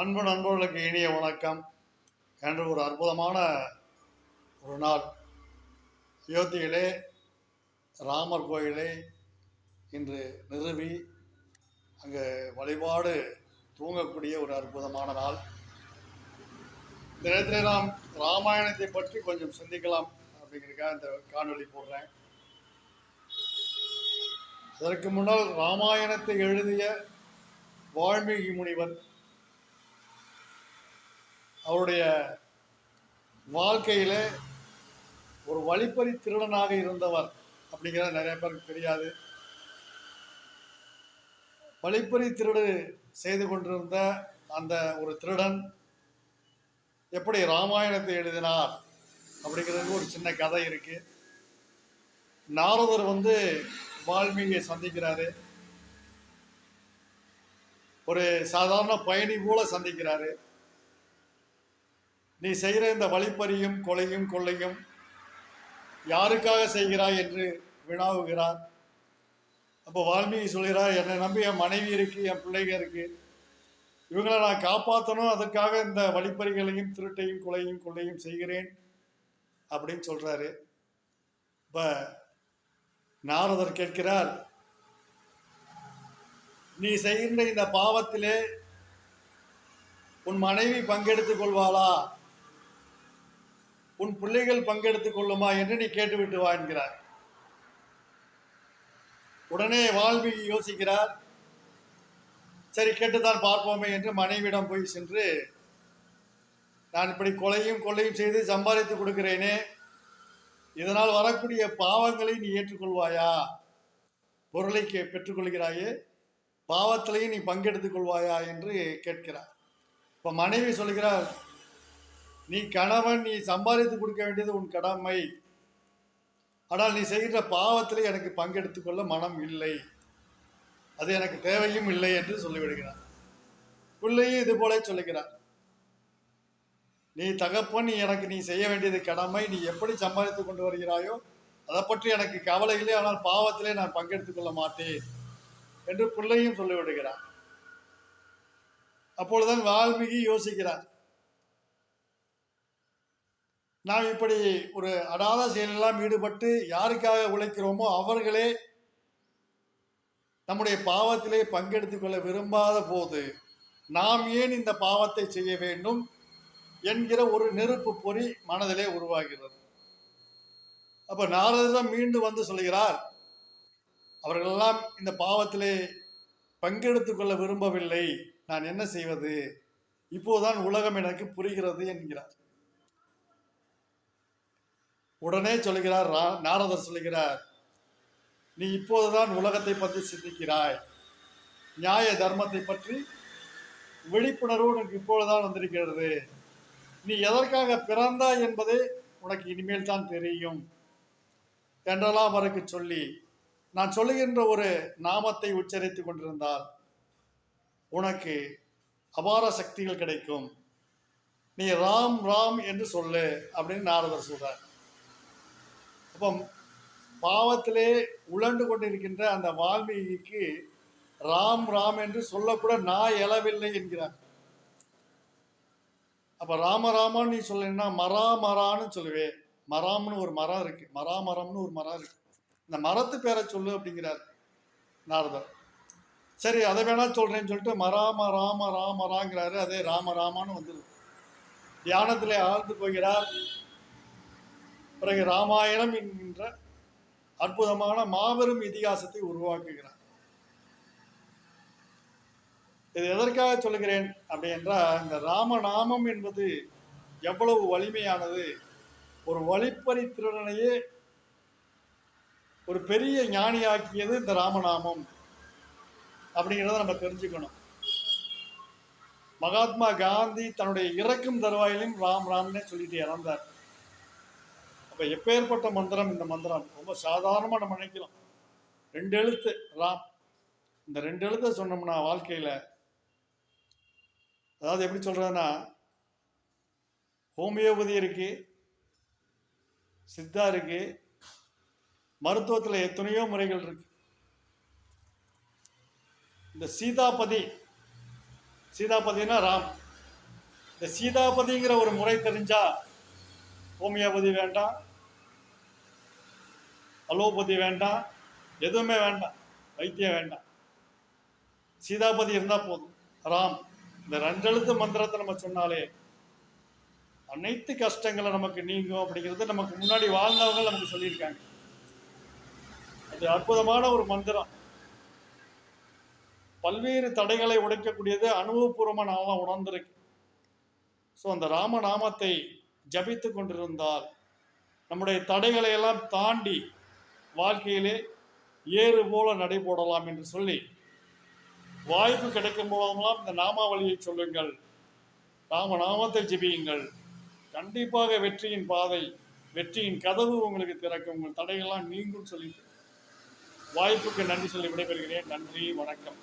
அன்பு நண்பர்களுக்கு இனிய வணக்கம். என்று ஒரு அற்புதமான ஒரு நாள். அயோத்தியிலே ராமர் கோயிலை இன்று நிறுவி அங்கே வழிபாடு தூங்கக்கூடிய ஒரு அற்புதமான நாள். இந்த நேரத்தில் நாம் ராமாயணத்தை பற்றி கொஞ்சம் சிந்திக்கலாம் அப்படிங்கிறதுக்காக இந்த காணொலி போடுறேன். அதற்கு முன்னால் ராமாயணத்தை எழுதிய வால்மீகி முனிவர் அவருடைய வாழ்க்கையில ஒரு வழிப்பறி திருடனாக இருந்தவர் அப்படிங்கிறது நிறைய பேருக்கு தெரியாது. வழிப்பறி திருடு செய்து கொண்டிருந்த அந்த ஒரு திருடன் எப்படி ராமாயணத்தை எழுதினார் அப்படிங்கிறது ஒரு சின்ன கதை இருக்கு. நாரதர் வந்து வால்மீகியை சந்திக்கிறாரு. ஒரு சாதாரண பயணி போல சந்திக்கிறாரு. நீ செய்கிற இந்த வழிப்பறியும் கொலையும் கொள்ளையும் யாருக்காக செய்கிறாய் என்று வினாவுகிறார். அப்போ வால்மீகி சொல்கிறார் என்னை நம்பி என் மனைவி இருக்கு என் பிள்ளைங்க இருக்கு. இவங்களை நான் காப்பாற்றணும் அதற்காக இந்த வழிப்பறிகளையும் திருட்டையும் கொலையும் கொள்ளையும் செய்கிறேன் அப்படின்னு சொல்கிறாரு இப்போ நாரதர் கேட்கிறார் நீ செய்கின்ற இந்த பாவத்திலே உன் மனைவி பங்கெடுத்துக் கொள்வாளா? உன் பிள்ளைகள் பங்கெடுத்துக் கொள்ளுமா என்று நீ கேட்டுவிட்டு வா என்கிறார். உடனே வால்மீகி யோசிக்கிறார். சரி கேட்டுத்தான் பார்ப்போமே என்று மனைவியிடம் போய் சென்று நான் இப்படி கொலையும் கொள்ளையும் செய்து சம்பாதித்து கொடுக்கிறேனே. இதனால் வரக்கூடிய பாவங்களை நீ ஏற்றுக்கொள்வாயா? பொருளை கே- பெற்றுக்கொள்கிறாயே பாவத்திலையும் நீ பங்கெடுத்துக் கொள்வாயா? என்று கேட்கிறார். இப்போ மனைவி சொல்கிறார் நீ கணவன் நீ சம்பாதித்து கொடுக்க வேண்டியது உன் கடமை. ஆனால் நீ செய்கிற பாவத்தில் எனக்கு பங்கெடுத்துக்கொள்ள மனம் இல்லை. அது எனக்கு தேவையும் இல்லை என்று சொல்லிவிடுகிறார். பிள்ளையும் இது போல சொல்லுகிறார். நீ தகப்பன் நீ எனக்கு நீ செய்ய வேண்டியது கடமை. நீ எப்படி சம்பாதித்து கொண்டு வருகிறாயோ அதை பற்றி எனக்கு கவலை இல்லை. ஆனால் பாவத்திலே நான் பங்கெடுத்துக் கொள்ள மாட்டேன் என்று பிள்ளையும் சொல்லிவிடுகிறார். அப்பொழுதுதான் வால்மீகி யோசிக்கிறார். நாம் இப்படி ஒரு அடாத செயலெல்லாம் ஈடுபட்டு யாருக்காக உழைக்கிறோமோ அவர்களே நம்முடைய பாவத்திலே பங்கெடுத்து கொள்ள விரும்பாத போது நாம் ஏன் இந்த பாவத்தை செய்ய வேண்டும் என்கிற ஒரு நெருப்பு பொறி மனதிலே உருவாகிறது. அப்ப நாரதம் மீண்டும் வந்து சொல்கிறார் அவர்களெல்லாம் இந்த பாவத்திலே பங்கெடுத்து கொள்ள விரும்பவில்லை. நான் என்ன செய்வது? இப்போதுதான் உலகம் எனக்கு புரிகிறது என்கிறார். உடனே சொல்கிறார் ரா- நாரதர் சொல்கிறார் நீ இப்போதுதான் உலகத்தை பற்றி சிந்திக்கிறாய். நியாய தர்மத்தை பற்றி விழிப்புணர்வு உனக்கு இப்பொழுதுதான் வந்திருக்கிறது. நீ எதற்காக பிறந்தாய் என்பது உனக்கு இனிமேல் தான் தெரியும். என்றெல்லாம் அவருக்கு சொல்லி நான் சொல்லுகின்ற ஒரு நாமத்தை உச்சரித்து கொண்டிருந்தால் உனக்கு அபார சக்திகள் கிடைக்கும். நீ ராம் ராம் என்று சொல்லு அப்படின்னு நாரதர் சொல்றார். அப்போ பாவத்திலே உழண்டு கொண்டிருக்கின்ற அந்த வால்மீகிக்கு ராம் ராம் என்று சொல்லக்கூட நான் எழவில்லை என்கிறார். அப்ப ராம ராமான்னு நீ சொல்லணும்னா மரா மரான்னு சொல்லுவே. மராம்னு ஒரு மரம் இருக்கு. மரா மரம்னு ஒரு மரம் இருக்கு. இந்த மரத்து பேரை சொல்லு அப்படிங்கிறார் நாரதர். சரி அதை வேணா சொல்றேன்னு சொல்லிட்டு மராம ராம ராமராங்கிறாரு அதே ராம ராமான்னு வந்துருது. தியானத்திலே ஆழ்ந்து போகிறார். பிறகு ராமாயணம் என்கின்ற அற்புதமான மாபெரும் இதிகாசத்தை உருவாக்குகிறார். இது எதற்காக சொல்லுகிறேன் அப்படி என்றால் இந்த ராமநாமம் என்பது எவ்வளவு வலிமையானது ஒரு வழிப்பறி திருடனையே ஒரு பெரிய ஞானியாக்கியது இந்த ராமநாமம் அப்படிங்கிறத நம்ம தெரிஞ்சுக்கணும். மகாத்மா காந்தி தன்னுடைய இறக்கும் தருவாயிலும் ராம் ராம்னே சொல்லிட்டு இறந்தார். அப்ப எப்பேற்பட்ட மந்திரம்? இந்த மந்திரம். ரொம்ப சாதாரணமா நம்ம நினைக்கலாம். ரெண்டு எழுத்து ராம் இந்த ரெண்டு எழுத்தை சொன்னோம்னா வாழ்க்கையில அதாவது எப்படி சொல்றதுன்னா ஹோமியோபதி இருக்கு சித்தா இருக்கு மருத்துவத்தில் எத்தனையோ முறைகள் இருக்கு. இந்த சீதாபதி சீதாபதினா ராம். இந்த சீதாபதிங்கிற ஒரு முறை தெரிஞ்சா ஹோமியோபதி வேண்டாம். அலோபதி வேண்டாம். எதுவுமே வேண்டாம். வைத்தியம் வேண்டாம். சீதாபதி இருந்தால் போதும். ராம் இந்த ரெண்டெழுத்து மந்திரத்தை நம்ம சொன்னாலே அனைத்து கஷ்டங்களை நமக்கு நீங்கும் அப்படிங்கிறது நமக்கு முன்னாடி வாழ்ந்தவங்க நமக்கு சொல்லியிருக்காங்க. அது அற்புதமான ஒரு மந்திரம். பல்வேறு தடைகளை உடைக்கக்கூடியது அனுபவபூர்வமாக நான் உணர்ந்திருக்கு ஸோ அந்த ராமநாமத்தை ஜபித்து கொண்டிருந்தால் நம்முடைய தடைகளை எல்லாம் தாண்டி வாழ்க்கையிலே ஏறு போல நடைபோடலாம் என்று சொல்லி வாய்ப்பு கிடைக்கும் போதெல்லாம் இந்த நாமாவளியை சொல்லுங்கள். நாம நாமத்தை ஜெபியுங்கள். கண்டிப்பாக வெற்றியின் பாதை வெற்றியின் கதவு உங்களுக்கு திறக்கும். உங்கள் தடையெல்லாம் நீங்கும் சொல்லி வாய்ப்புக்கு நன்றி சொல்லி விடைபெறுகிறேன். நன்றி வணக்கம்.